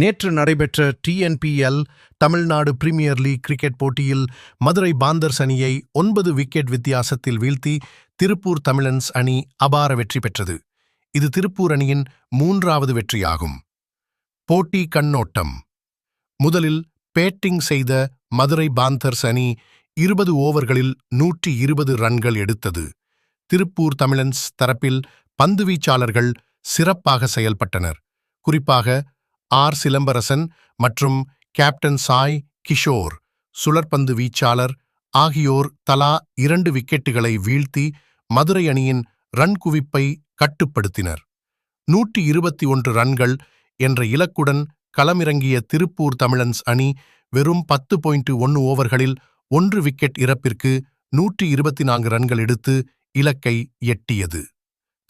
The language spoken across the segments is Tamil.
நேற்று நடைபெற்ற TNPL Tamil Nadu premier league cricket போட்டியில் மதுரை பாந்தர்ஸ் அணியை ஒன்பது விக்கெட் வித்தியாசத்தில் வீழ்த்தி திருப்பூர் தமிழன்ஸ் அணி அபார வெற்றி பெற்றது. இது திருப்பூர் அணியின் மூன்றாவது வெற்றியாகும். போட்டி கண்ணோட்டம். முதலில் பேட்டிங் செய்த மதுரை பாந்தர்ஸ் அணி இருபது ஓவர்களில் நூற்றி இருபது ரன்கள் எடுத்தது. திருப்பூர் தமிழன்ஸ் தரப்பில் பந்துவீச்சாளர்கள் சிறப்பாக செயல்பட்டனர். குறிப்பாக ஆர். சிலம்பரசன் மற்றும் கேப்டன் சாய் கிஷோர் சுழற்பந்து வீச்சாளர் ஆகியோர் தலா இரண்டு விக்கெட்டுகளை வீழ்த்தி மதுரை அணியின் ரன் குவிப்பை கட்டுப்படுத்தினர். நூற்றி இருபத்தி ஒன்று ரன்கள் என்ற இலக்குடன் களமிறங்கிய திருப்பூர் தமிழன்ஸ் அணி வெறும் பத்து பாயிண்ட் ஒன்று ஓவர்களில் ஒன்று விக்கெட் இறப்பிற்கு நூற்றி இருபத்தி நான்கு ரன்கள் எடுத்து இலக்கை எட்டியது.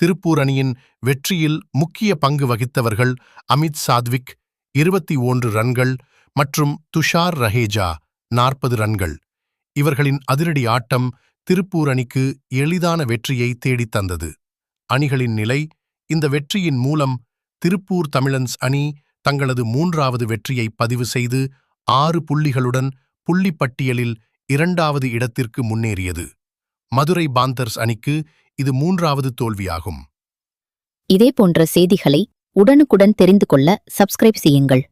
திருப்பூர் அணியின் வெற்றியில் முக்கிய பங்கு வகித்தவர்கள் அமித் சாத்விக் இருபத்தி ஒன்று ரன்கள் மற்றும் துஷார் ரஹேஜா நாற்பது ரன்கள். இவர்களின் அதிரடி ஆட்டம் திருப்பூர் அணிக்கு எளிதான வெற்றியை தேடித் தந்தது. அணிகளின் நிலை இந்த வெற்றியின் மூலம் திருப்பூர் தமிழன்ஸ் அணி தங்களது மூன்றாவது வெற்றியை பதிவு செய்து ஆறு புள்ளிகளுடன் புள்ளிப்பட்டியலில் இரண்டாவது இடத்திற்கு முன்னேறியது. மதுரை பாந்தர்ஸ் அணிக்கு இது மூன்றாவது தோல்வியாகும். இதே போன்ற செய்திகளை உடனுக்குடன் தெரிந்து கொள்ள சப்ஸ்கிரைப் செய்யுங்கள்.